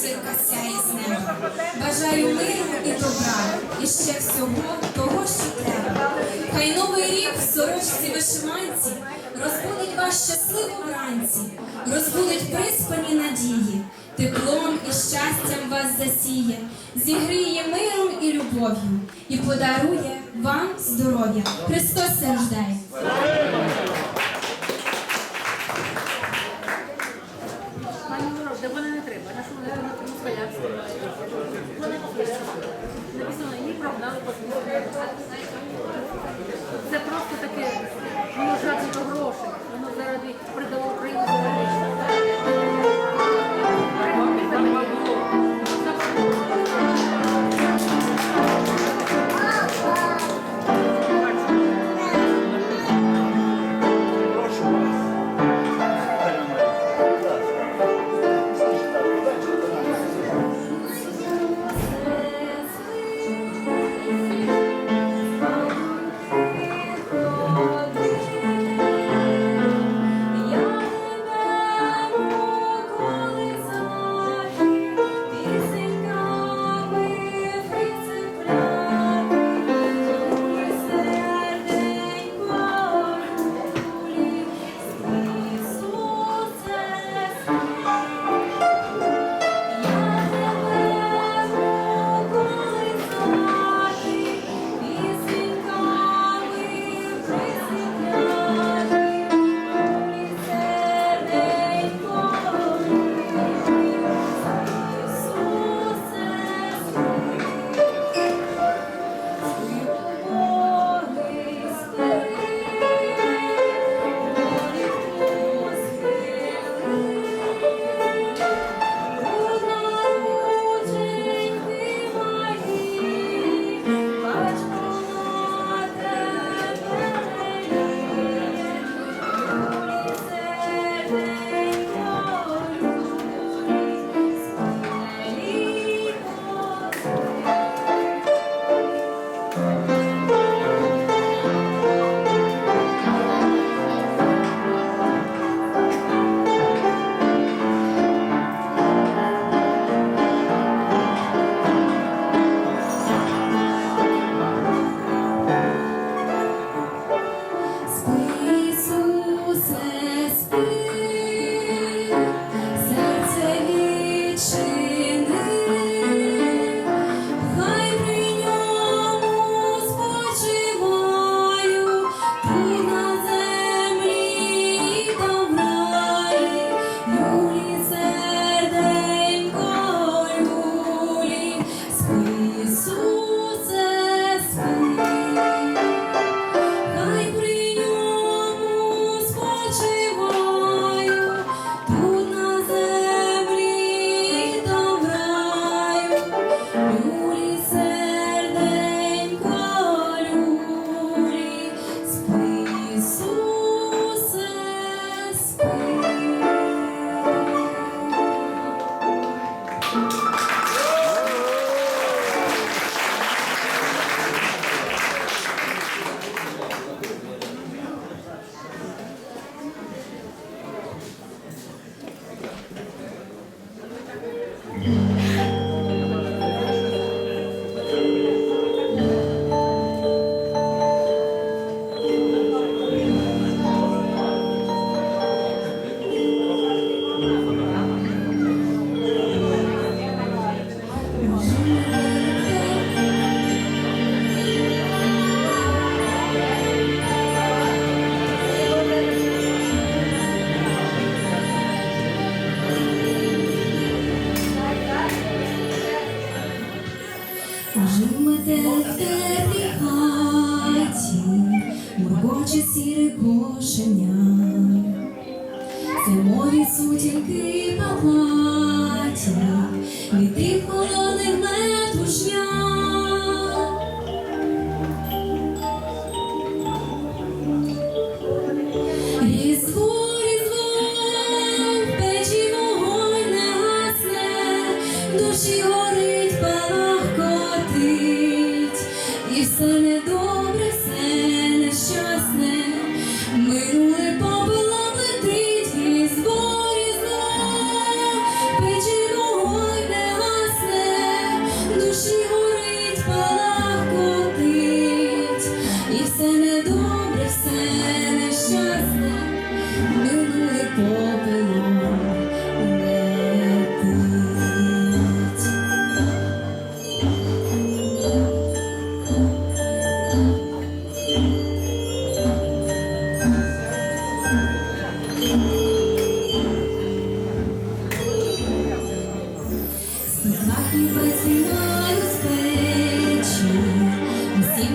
зірка сяє з неба. Бажаю миру і добра, і ще всього того, що треба. Хай новий рік в сорочці вишиванці розбудить вас щасливо вранці, розбудить приспані надії, теплом і щастям вас засіє, зігріє миром і любов'ю і подарує вам здоров'я. Христос рождає! Написано, її прогнали Теплій хаті, муркоче сіре кошеня, зимові сутінки палаті, від тих Всім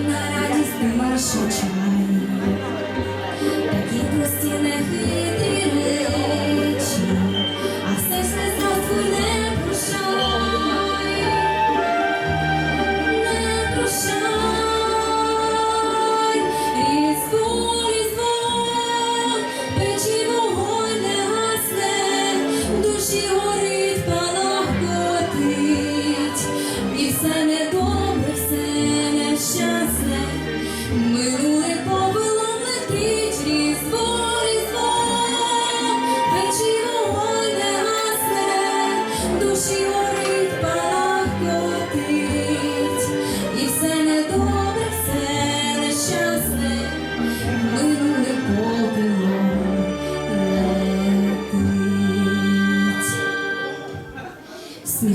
на радість не маршучай, такі прості не хитрі.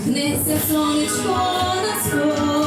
Сміхнеться сонечко на сході,